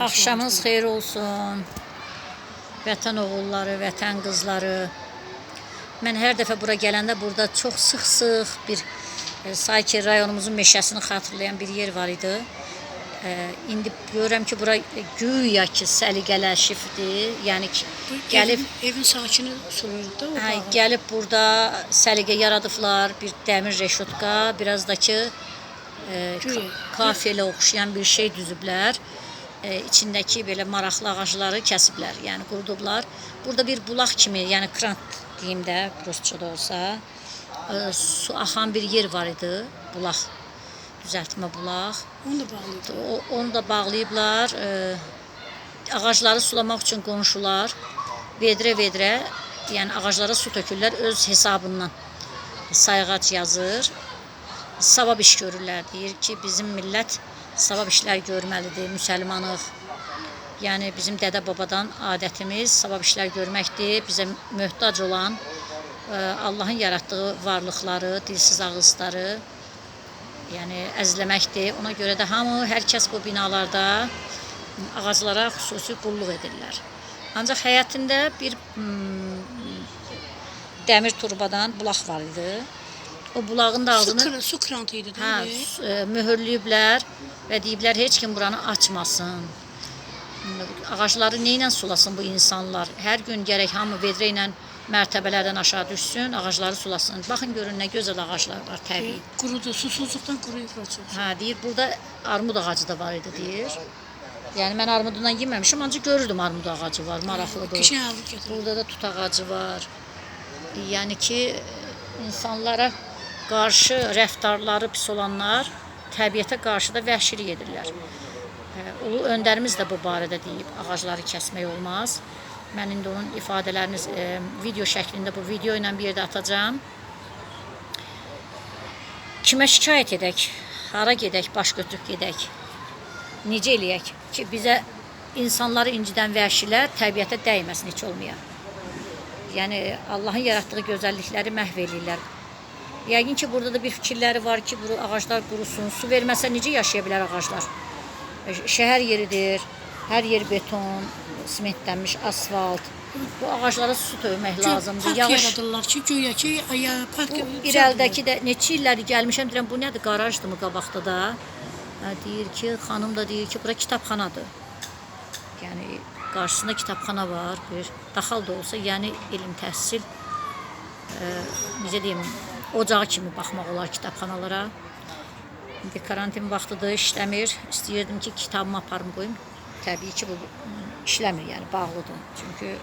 Axşamınız xeyir olsun. Vətən oğulları, vətən qızları. Mən hər dəfə bura gələndə burada çox sıx-sıx bir e, rayonumuzun meşəsini xatırlayan bir yer var idi. E, indi görürəm ki, bura güya ki səliqələşibdir. Yəni ki, gəlib Evin, evin sakini soruyordu da o Hə, bağı. gəlib burada səliqə yaradıblar, bir dəmir reşotka, biraz da ki e, ka- kafelə oxşayan bir şey düzüblər. E, içindəki belə maraqlı ağacları kəsiblər, yəni qurudublar. Burada bir bulaq kimi, yəni krant deyim də, rusçada olsa, e, su axan bir yer var idi, bulaq. Düzəltmə bulaq. Onu da. O, onu da bağlayıblar. E, ağacları sulamaq üçün qonşular vedrə-vedrə, yəni ağaclara su tökürlər öz hesabından. Sayğac yazır. Savab iş görürlər. Deyir ki, bizim millət savab işlər görməlidir, müsəlmanıq. Yəni bizim dədə-babadan adətimiz savab işlər görməkdir. Bizə möhtac olan e, Allahın yaratdığı varlıqları, dilsiz ağızları yəni əzləməkdir. Ona görə də hamı, hər kəs bu binalarda ağaclara xüsusi qulluq edirlər. Ancaq həyətində bir mm, dəmir turbadan bulaq var idi. O bulağın da Su, kır, su krantıydı da. hə, e, möhürləyiblər və deyiblər heç kim buranı açmasın. Ağacları nə ilə sulasın bu insanlar? Hər gün gərək hamı vedrə ilə mərtəbələrdən aşağı düşsün, ağacları sulasın. Baxın görün nə gözəl ağaclar var təbii. Kurudu. Susuzluktan kuruyup açıldı. Hə, deyir burada armud ağacı da var idi deyir. Yəni mən armudundan yeməmişəm, ancaq görürdüm armud ağacı var, maraqlıdır. Burada da tut ağacı var. Yəni ki insanlara qarşı rəftarları pis olanlar təbiətə qarşı da vəhşilik edirlər. Ulu öndərimiz də bu barədə deyib, ağacları kəsmək olmaz. Mən indi onun ifadələrini e, video şəklində bu video ilə bir yerdə atacağam. Kimə şikayət edək? Hara gedək? Baş götürüb gedək? Necə eləyək ki, bizə insanları incidən vəhşilər təbiətə dəyməsin heç olmaya. Yəni Allahın yaratdığı gözəllikləri məhv eləyirlər. Yəqin ki, burada da bir fikirləri var ki, bu ağaclar qurusun. Su verməsə necə yaşaya bilər ağaclar? E, Şəhər yeridir. Hər yer beton, sementlənmiş asfalt. Bu ağaclara su tökmək lazımdır. Park Yağış yaradırlar ki, güya ki, ya, park Bu bir əldəki də neçə illərdir gəlmişəm deyirəm bu nədir qarajdır mı qabaqda da. Deyir ki, xanım da deyir ki, bura kitabxanadır. Yəni qarşısında kitabxana var, bir daxal da olsa, yəni elm təhsil e, necə deyim, ocağı kimi baxmaq olar kitabxanalara. İndi karantin vaxtıdır, işləmir. İstəyirdim ki, kitabımı aparım qoyum. Təbii ki, bu işləmir, yəni bağlıdır. Çünki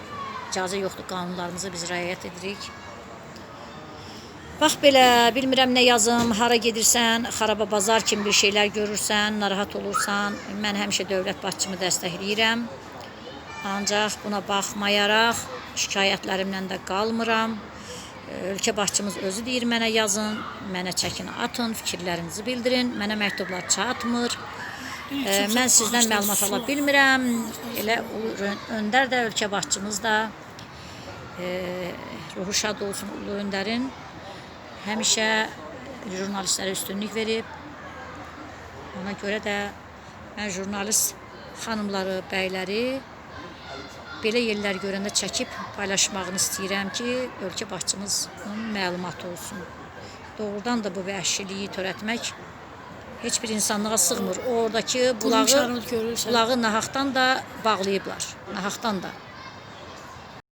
icazə yoxdur, qanunlarımıza biz riayət edirik. Bax belə, bilmirəm nə yazım, hara gedirsən, xaraba bazar kimi bir şeylər görürsən, narahat olursan, mən həmişə dövlət başçımı dəstəkləyirəm. Ancaq buna baxmayaraq şikayətlərimlə də qalmıram. Ölkə başçımız özü deyir mənə yazın, mənə çəkin atın, fikirlərinizi bildirin. Mənə məktublar çatmır. Ə, Mən sizdən məlumat ala bilmirəm. Elə Öndər də ölkə başçımız da e, ruhu şad olsun Ulu Öndərin həmişə jurnalistlərə üstünlük verib. Ona görə də mən jurnalist xanımları, bəyləri belə yerlər görəndə çəkib paylaşmağını istəyirəm ki, ölkə başçımızın məlumatı olsun. Doğrudan da bu vəhşiliyi törətmək heç bir insanlığa sığmır. Oradakı bulağı bulağı nahaqdan da bağlayıblar. Nahaqdan da.